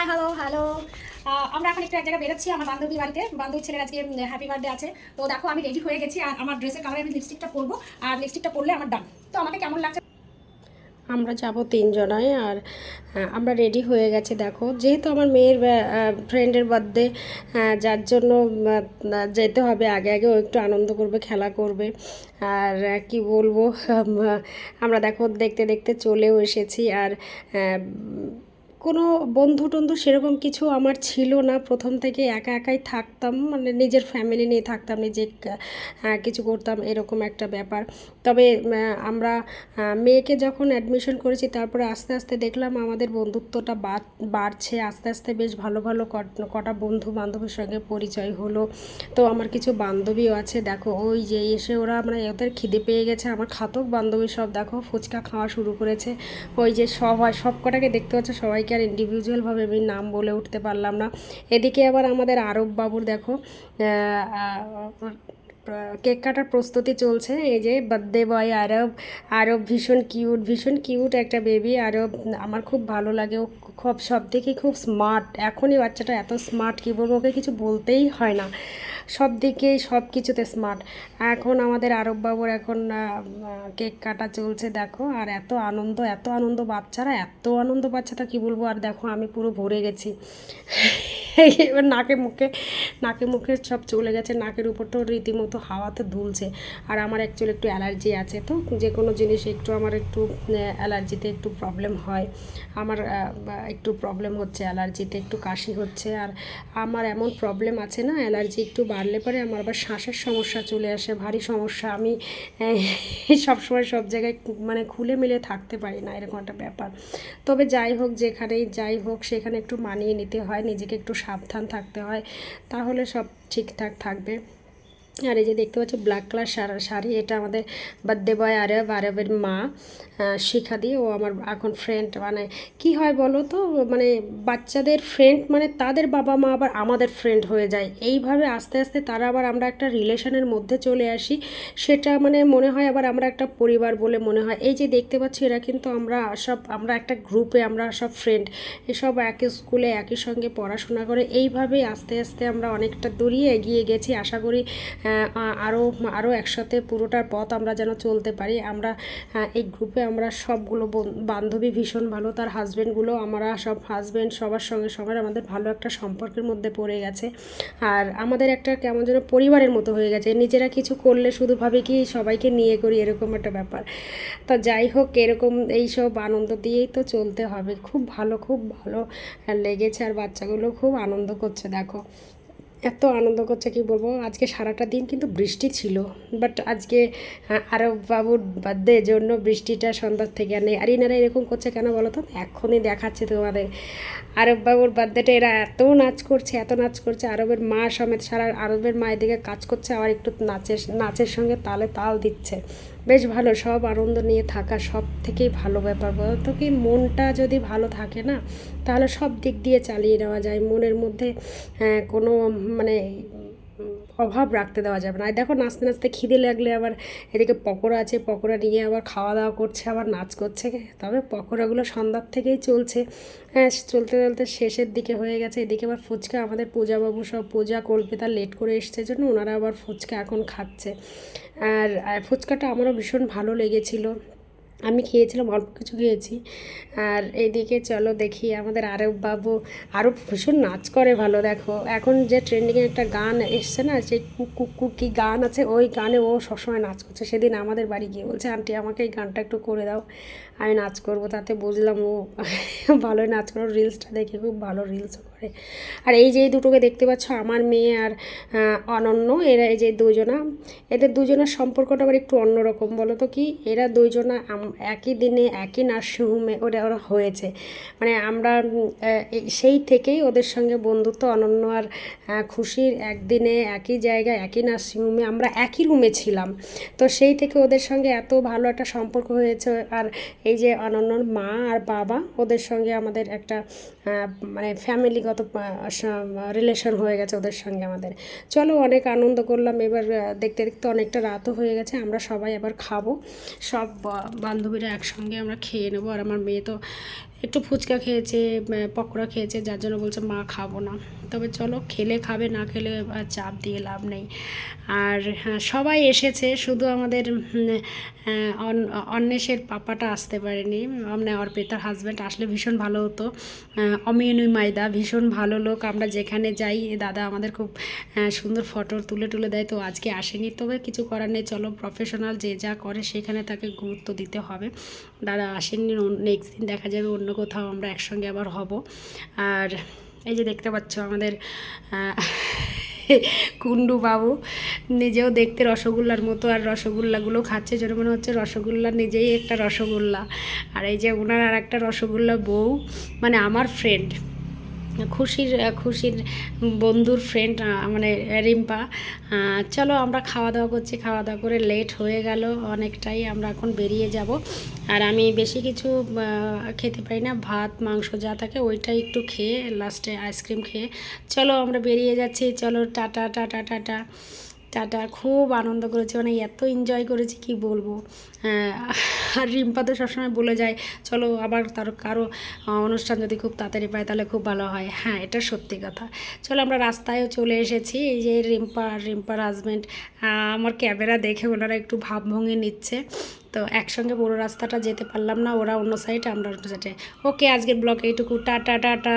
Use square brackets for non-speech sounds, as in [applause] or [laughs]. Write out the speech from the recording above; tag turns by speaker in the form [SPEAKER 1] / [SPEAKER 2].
[SPEAKER 1] Hi hello hello আমরা এখন একটু এক জায়গায় বেরোচ্ছি, আমার বান্ধবী বাড়িতে। বান্ধবীর ছেলের আজকে হ্যাপি বার্থডে আছে। তো দেখো, আমি রেডি হয়ে গেছি, আর আমার ড্রেসের কালারে আমি লিপস্টিকটা পরবো, আর লিপস্টিকটা পরলে আমার ডান তো আমাকে কেমন লাগছে?
[SPEAKER 2] আমরা যাব তিনজনায়, আর আমরা রেডি হয়ে গেছে, দেখো। যেহেতু আমার মেয়ের ফ্রেন্ডের বার্থডে যার জন্য যেতে হবে, আগে আগে ও একটু আনন্দ করবে, খেলা করবে। আর কি বলব, [laughs] আমরা দেখো, দেখতে দেখতে চলেও এসেছি, আর কোনো বন্ধু টন্ধু সেরকম কিছু আমার ছিল না। প্রথম থেকে একা একাই থাকতাম মানে নিজের ফ্যামিলি নিয়ে থাকতাম, নিজে কিছু করতাম, এরকম একটা ব্যাপার। তবে আমরা মেয়েকে যখন অ্যাডমিশন করেছি, তারপরে আস্তে আস্তে দেখলাম আমাদের বন্ধুত্বটা বাড়- বাড়ছে। আস্তে আস্তে বেশ ভালো ভালো কট- কটা বন্ধু বান্ধবের সঙ্গে পরিচয় হলো। তো আমার কিছু বান্ধবীও আছে, দেখো, ওই যে এসে ওরা মানে ওদের খিদে পেয়ে গেছে। আমার খাতক বান্ধবী সব, দেখো, ফুচকা খাওয়া শুরু করেছে। ওই যে সবাই সব কটাকে দেখতে পাচ্ছ, সবাইকে আর ইন্ডিভিজুয়ালভাবে আমি নাম বলে উঠতে পারলাম না। এদিকে আবার আমাদের আরব বাবুর দেখো কেক কাটার প্রস্তুতি চলছে। এই যে বার্থডে বয় আরব আরব ভীষণ কিউট ভীষণ কিউট একটা বেবি আরব, আমার খুব ভালো লাগে। ও খুব সব থেকে খুব স্মার্ট এখনই বাচ্চাটা এত স্মার্ট কী বলব, ওকে কিছু বলতেই হয় না। সব দিকেই সব কিছুতে স্মার্ট এখন আমাদের আরব বাবুর এখন কেক কাটা চলছে, দেখো। আর এত আনন্দ এত আনন্দ বাচ্চারা, এত আনন্দ তা কী বলব, আর দেখো আমি পুরো ভরে গেছি। এবার নাকে মুখে নাকে মুখে সব চলে গেছে। নাকের উপর তো রীতিমতো হাওয়াতে দুলছে। আর আমার অ্যাকচুয়ালি একটু অ্যালার্জি আছে তো, যে কোনো জিনিস একটু আমার একটু অ্যালার্জিতে একটু প্রবলেম হয়। আমার একটু প্রবলেম হচ্ছে অ্যালার্জিতে, একটু কাশি হচ্ছে। আর আমার এমন প্রবলেম আছে না, অ্যালার্জি একটু বাড়লে পরে আমার আবার শ্বাসের সমস্যা চলে আসে, ভারী সমস্যা। আমি [laughs] সবসময় সব জায়গায় মানে খুলে মিলে থাকতে পারি না, এরকম একটা ব্যাপার। তবে যাই হোক, যেখানেই যাই হোক, সেখানে একটু মানিয়ে নিতে হয়। নিজেকে একটু সাবধান থাকতে হয় তাহলে সব ঠিকঠাক থাকবে। আর এই যে দেখতে পাচ্ছ ব্ল্যাক কালার শাড়ি এটা আমাদের বার্থডে বয় আরব, আরবের মা শিখা দিয়ে ও আমার এখন ফ্রেন্ড মানে কি হয় বলো তো মানে বাচ্চাদের ফ্রেন্ড মানে তাদের বাবা মা আবার আমাদের ফ্রেন্ড হয়ে যায়। এইভাবে আস্তে আস্তে তারা আবার আমরা একটা রিলেশনের মধ্যে চলে আসি। সেটা মানে মনে হয় আবার আমরা একটা পরিবার বলে মনে হয়। এই যে দেখতে পাচ্ছি, এরা কিন্তু আমরা সব, আমরা একটা গ্রুপে আমরা সব ফ্রেন্ড এসব একই স্কুলে একই সঙ্গে পড়াশোনা করে। এইভাবেই আস্তে আস্তে আমরা অনেকটা দূরিয়ে এগিয়ে গেছি। আশা করি আরও আরও একসাথে পুরোটার পথ আমরা যেন চলতে পারি। আমরা এই গ্রুপে আমরা সবগুলো বন- বান্ধবী ভীষণ ভালো। তার হাজব্যান্ডগুলো আমরা সব হাজব্যান্ড সবার সঙ্গে সবার আমাদের ভালো একটা সম্পর্কের মধ্যে পড়ে গেছে। আর আমাদের একটা কেমন যেন পরিবারের মতো হয়ে গেছে। নিজেরা কিছু করলে শুধু ভাবে কি সবাইকে নিয়ে করি, এরকম একটা ব্যাপার। তা যাই হোক, এরকম এইসব আনন্দ দিয়েই তো চলতে হবে। খুব ভালো খুব ভালো লেগেছে। আর বাচ্চাগুলো খুব আনন্দ করছে, দেখো। এত আনন্দ করছে, কি বলব? আজকে সারাটা দিন কিন্তু বৃষ্টি ছিল বাট আজকে আরব বাবুর বার্থডে জন্য বৃষ্টিটা সন্ধ্যার থেকে নেই। আর এনারা এরকম করছে কেন বলো তো? এখনই দেখাচ্ছে তোমাদের। আরব বাবুর বার্থডেটা এরা এত নাচ করছে, এত নাচ করছে, আরবের মা সমেত সারা আরবের মা এদিকে কাজ করছে, আবার একটু নাচের নাচের সঙ্গে তালে তাল দিচ্ছে। বেশ ভালো সব আনন্দ নিয়ে থাকা সব থেকেই ভালো ব্যাপার বলতো কি? মনটা যদি ভালো থাকে না তাহলে সব দিক দিয়ে চালিয়ে নেওয়া যায়। মনের মধ্যে আহ, কোনো মানে অভাব রাখতে দেওয়া যাবে না। আর দেখো নাচতে নাচতে খিদে লাগলে আবার এদিকে পকোড়া আছে, পকোড়া নিয়ে আবার খাওয়া দাওয়া করছে, আবার নাচ করছে। তবে পকোড়াগুলো সন্ধ্যার থেকেই চলছে। হ্যাঁ চলতে চলতে শেষের দিকে হয়ে গেছে। এদিকে আবার ফুচকা, আমাদের পূজাবাবু সব পূজা, কল্পিতা লেট করে এসছে জন্য ওনারা আবার ফুচকা এখন খাচ্ছে। আর আর ফুচকাটা আমারও ভীষণ ভালো লেগেছিলো। আমি খেয়েছিলাম, অল্প কিছু খেয়েছি। আর এইদিকে চলো দেখি আমাদের আরব বাবু। আরও ভীষণ নাচ করে ভালো, দেখো। এখন যে ট্রেন্ডিংয়ে একটা গান এসছে না, সেই কুকু কি গান আছে? ওই গানে ও সবসময় নাচ করছে। সেদিন আমাদের বাড়ি গিয়ে বলছে, আন্টি, আমাকে এই গানটা একটু করে দাও। আমি নাচ করব, তাতে বুঝলাম ও ভালোই নাচ করো। রিলসটা দেখে খুব ভালো রিলসও করে আর এই যে দুটোকে দেখতে পাচ্ছ, আমার মেয়ে আর অনন্য, এরা এই যে দুজনা, এদের দুজনের সম্পর্কটা আবার একটু অন্যরকম বলো তো কি? এরা দুইজনা একই দিনে একই নার্সিংহোমে ওরা ওরা হয়েছে। মানে আমরা সেই থেকেই ওদের সঙ্গে বন্ধুত্ব, অনন্য আর খুশির একদিনে একই জায়গায় একই নার্সিংহোমে আমরা একই রুমে ছিলাম। তো সেই থেকে ওদের সঙ্গে এত ভালো একটা সম্পর্ক হয়েছে। আর এই যে অনন্যর মা আর বাবা, ওদের সঙ্গে আমাদের একটা মানে মানে ফ্যামিলিগত রিলেশন হয়ে গেছে ওদের সঙ্গে আমাদের। চলো, অনেক আনন্দ করলাম। এবার দেখতে দেখতে অনেকটা রাতও হয়ে গেছে। আমরা সবাই এবার খাব। সব বান্ধবীরা একসঙ্গে আমরা খেয়ে নেব। আর আমার মেয়ে তো একটু ফুচকা খেয়েছে পকোড়া খেয়েছে যার জন্য বলছে মা খাব না। তবে চলো খেলে খাবে না খেলে চাপ দিয়ে লাভ নেই। আর হ্যাঁ, সবাই এসেছে শুধু আমাদের অন্বেষের পাপাটা আসতে পারেনি। মানে অর্পিতার হাজব্যান্ড আসলে ভীষণ ভালো হতো। আহ, অমিয়নুই মাইদা ভীষণ ভালো লোক। আমরা যেখানে যাই দাদা আমাদের খুব সুন্দর ফটো তুলে তুলে দেয় তো আজকে আসেনি। তবে কিছু করার নেই চলো প্রফেশনাল যে যা করে সেখানে তাকে গুরুত্ব দিতে হবে। দাদা আসেননি নেক্সট দিন দেখা যাবে, অন্য কোথাও আমরা একসঙ্গে আবার হব। আর এই যে দেখতে পাচ্ছ আমাদের কুন্ডু বাবু, নিজেও দেখতে রসগোল্লার মতো, আর রসগোল্লাগুলো খাচ্ছে যেন মনে হচ্ছে রসগোল্লা নিজেই একটা রসগোল্লা। আর এই যে ওনার আর একটা রসগোল্লা বউ মানে আমার ফ্রেন্ড খুশির খুশির বন্ধুর ফ্রেন্ড মানে রিম্পা। চলো আমরা খাওয়া দাওয়া করছি। খাওয়া দাওয়া করে লেট হয়ে গেল অনেকটাই। আমরা এখন বেরিয়ে যাব। আর আমি বেশি কিছু খেতে পারি না। ভাত, মাংস যা থাকে ওইটাই একটু খেয়ে লাস্টে আইসক্রিম খেয়ে চলো আমরা বেরিয়ে যাচ্ছি। চলো টাটা টাটা টাটা। টাটা। খুব আনন্দ করেছি। মানে এত এনজয় করেছি, কি বলব? আর রিম্পা তো সবসময় বলে যায়, চলো আবার তার কারও অনুষ্ঠান যদি খুব তাড়াতাড়ি পায় তাহলে খুব ভালো হয়। হ্যাঁ এটা সত্যি কথা। চলো আমরা রাস্তায়ও চলে এসেছি, এই যে রিম্পা রিম্পার হাজব্যান্ড আমার ক্যামেরা দেখে ওনারা একটু ভাব ভঙে নিচ্ছে। তো একসঙ্গে পুরো রাস্তাটা যেতে পারলাম না, ওরা অন্য সাইডে আমরা অন্য সাইডে ওকে, আজকের ব্লগ এইটুকু। টা টা টাটা